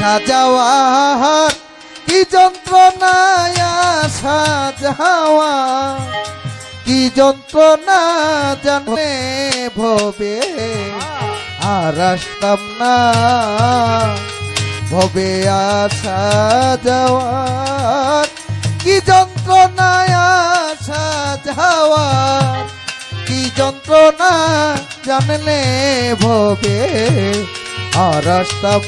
আসা যাওয়ার কি যন্ত্রণায় আসা যাওয়া কি যন্ত্রণা জানে ভবে, আর আসতাম না। ভবে আসা যাওয়ার কি যন্ত্রণায় আসা যাওয়ার কি যন্ত্রণা জানলে ভবে আর আসতাম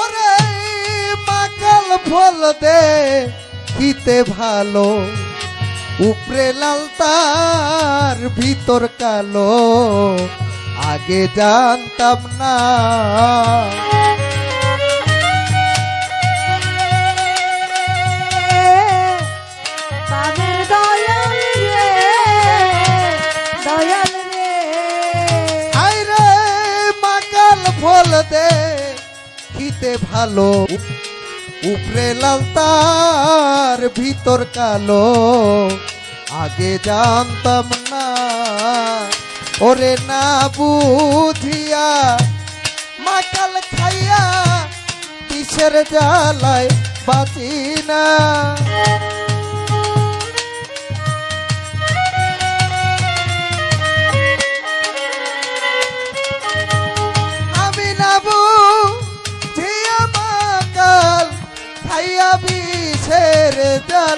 ওরে মাকাল ফল দে কিতে ভালো। উপরে লাল তার ভিতর কালো। আগে জানতাম না। ফল দে খিতে ভালো। উপরে লালতার, ভিতর কালো। আগে জানতাম না, ওরে না বুঝিয়া মাকাল খাইয়া কিসের জ্বালায় বাঁচি না।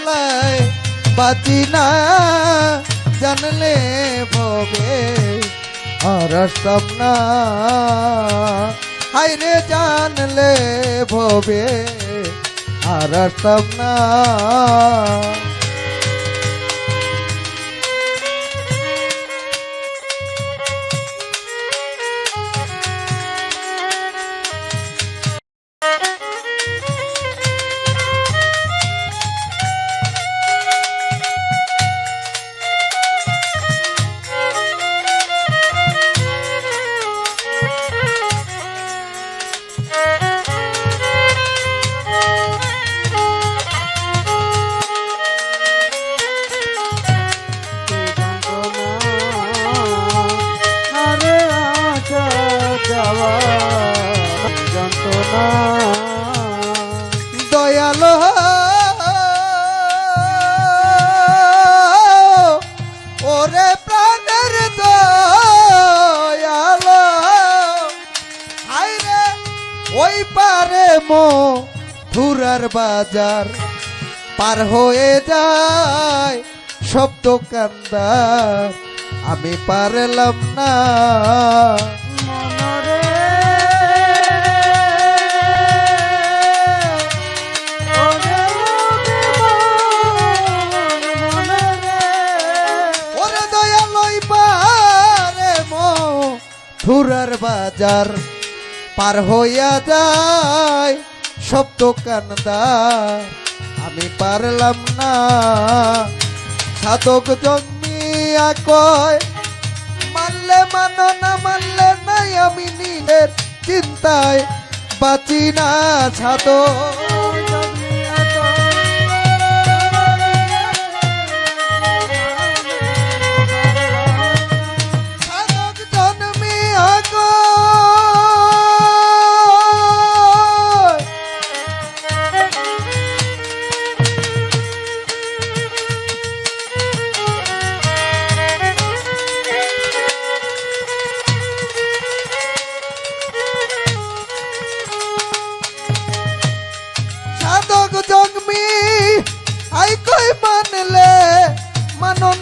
জ্বালায় বাঁচি না জানলে ভবে আর আসতাম না হাইরে জানলে ভবে আর আসতাম মো ধুরার বাজার পার হয়ে যায় সব দোকানদার। আমি পারলাম না। ধুরার বাজার। পার হইয়া যায়, সব দোকানদার আমি পারলাম না। সাধক জন্মিয়া কয়, মানলে মানো না, মানলে নাই আমি নিজের চিন্তায় বাঁচি না সাধক।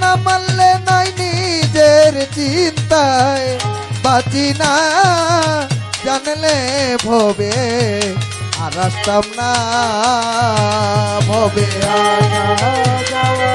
না মানলে নাই নিজের চিন্তায়। বাঁচি না জানলে ভবে আর আসতাম না ভবে যাওয়া।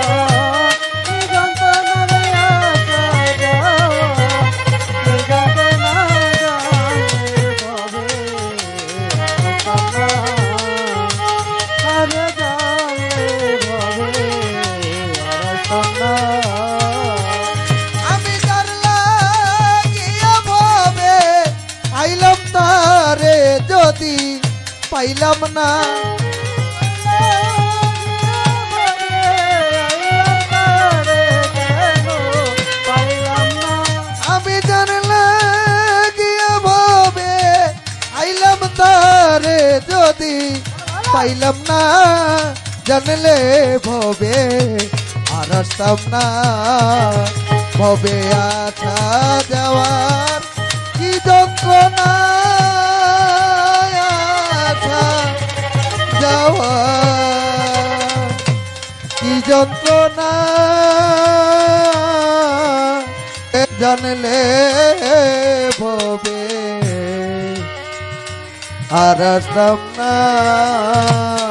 পাইলাম না। আমি জানলে গিয়া ভাবে আইলাম তারে যদি পাইলাম না, জানলে ভবে, আর আসতাম না। ভবে আছা যাওয়ার যন্ত্রণা। জানলে ভবে। আর না।